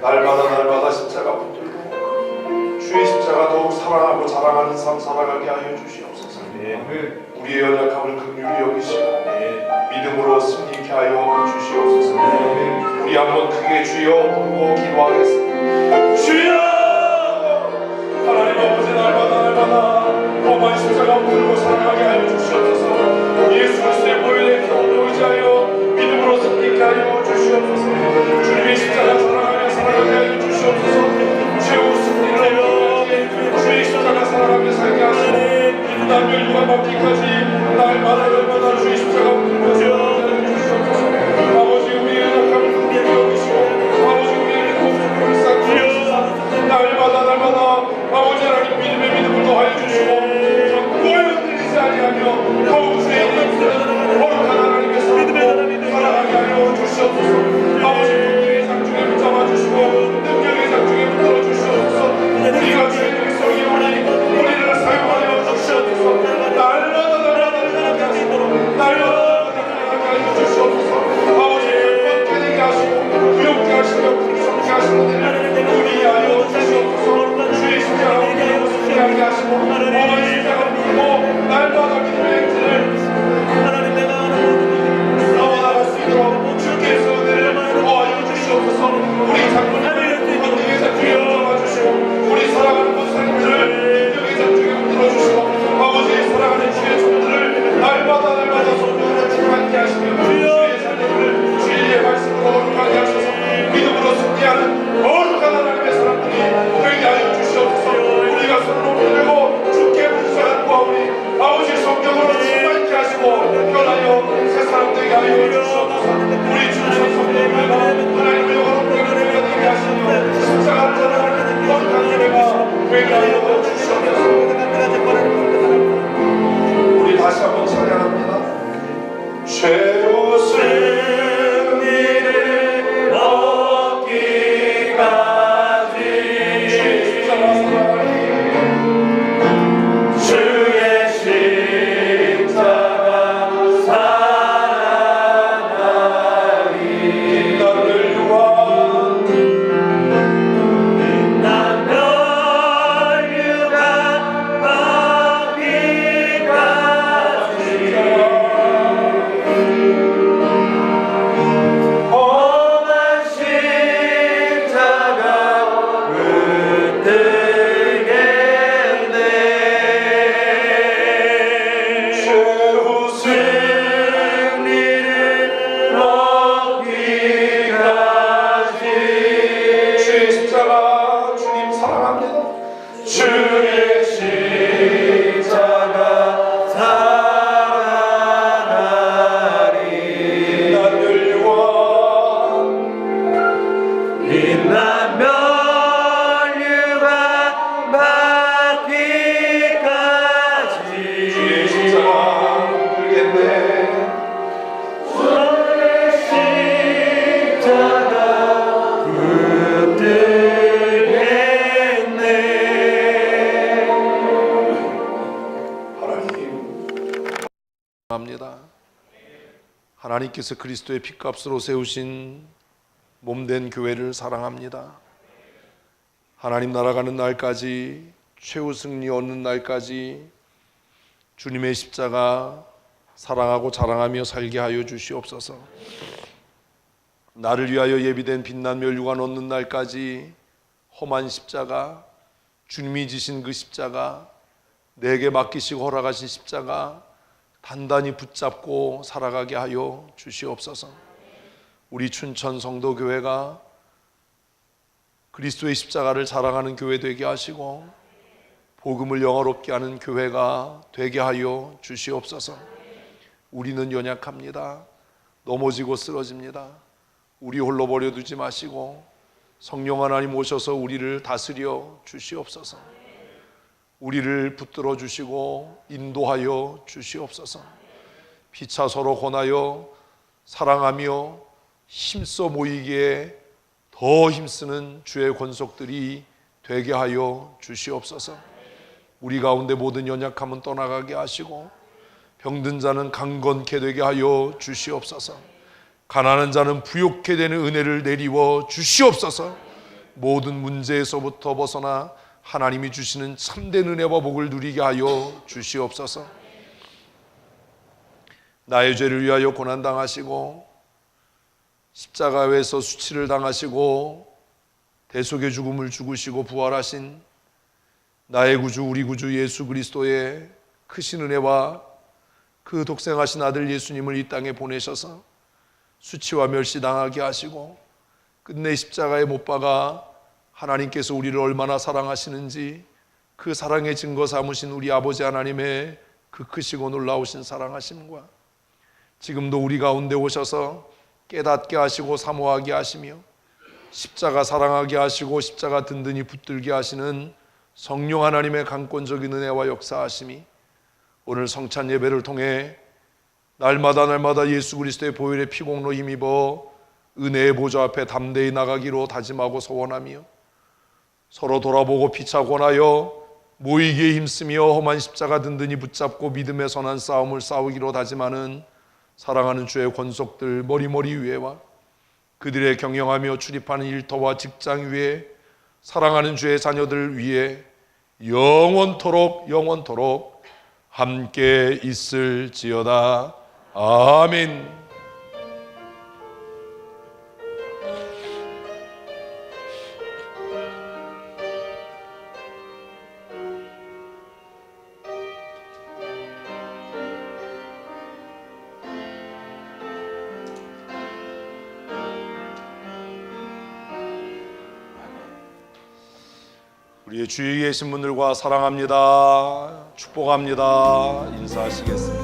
날마다 날마다 십자가 붙들고 주의 십자가 더욱 사랑하고 자랑하는 삶 살아가게 하여 주시옵소서. 네. 우리의 연약함을 긍휼히 여기시고 네. 믿음으로 승리케 하여 주시옵소서. 네. 우리 한번 크게 주여 부르고 기도하겠습니다. 주여. Dann will ich mal auf Republik Nein, onlara Shema. 합니다. 하나님께서 그리스도의 피값으로 세우신 몸된 교회를 사랑합니다. 하나님 날아가는 날까지 최후 승리 얻는 날까지 주님의 십자가 사랑하고 자랑하며 살게 하여 주시옵소서. 나를 위하여 예비된 빛난 멸류관 얻는 날까지 험한 십자가 주님이 지신 그 십자가 내게 맡기시고 허락하신 십자가 단단히 붙잡고 살아가게 하여 주시옵소서. 우리 춘천 성도교회가 그리스도의 십자가를 자랑하는 교회 되게 하시고 복음을 영어롭게 하는 교회가 되게 하여 주시옵소서. 우리는 연약합니다. 넘어지고 쓰러집니다. 우리 홀로 버려두지 마시고 성령 하나님 오셔서 우리를 다스려 주시옵소서. 우리를 붙들어 주시고 인도하여 주시옵소서. 피차 서로 권하여 사랑하며 힘써 모이기에 더 힘쓰는 주의 권속들이 되게 하여 주시옵소서. 우리 가운데 모든 연약함은 떠나가게 하시고 병든 자는 강건케 되게 하여 주시옵소서. 가난한 자는 부욕케 되는 은혜를 내리워 주시옵소서. 모든 문제에서부터 벗어나 하나님이 주시는 참된 은혜와 복을 누리게 하여 주시옵소서. 나의 죄를 위하여 고난 당하시고 십자가에서 수치를 당하시고 대속의 죽음을 죽으시고 부활하신 나의 구주 우리 구주 예수 그리스도의 크신 은혜와 그 독생하신 아들 예수님을 이 땅에 보내셔서 수치와 멸시 당하게 하시고 끝내 십자가에 못 박아 하나님께서 우리를 얼마나 사랑하시는지 그 사랑의 증거 삼으신 우리 아버지 하나님의 그 크시고 놀라우신 사랑하심과 지금도 우리 가운데 오셔서 깨닫게 하시고 사모하게 하시며 십자가 사랑하게 하시고 십자가 든든히 붙들게 하시는 성령 하나님의 강권적인 은혜와 역사하심이 오늘 성찬 예배를 통해 날마다 날마다 예수 그리스도의 보혈의 피공로 힘입어 은혜의 보좌 앞에 담대히 나가기로 다짐하고 소원하며 서로 돌아보고 피차 권하여 모이기에 힘쓰며 험한 십자가 든든히 붙잡고 믿음의 선한 싸움을 싸우기로 다짐하는 사랑하는 주의 권속들 머리머리 위에와 그들의 경영하며 출입하는 일터와 직장 위에 사랑하는 주의 자녀들 위에 영원토록 영원토록 함께 있을지어다 아멘. 우리의 주위에 계신 분들과 사랑합니다. 축복합니다. 인사하시겠습니다.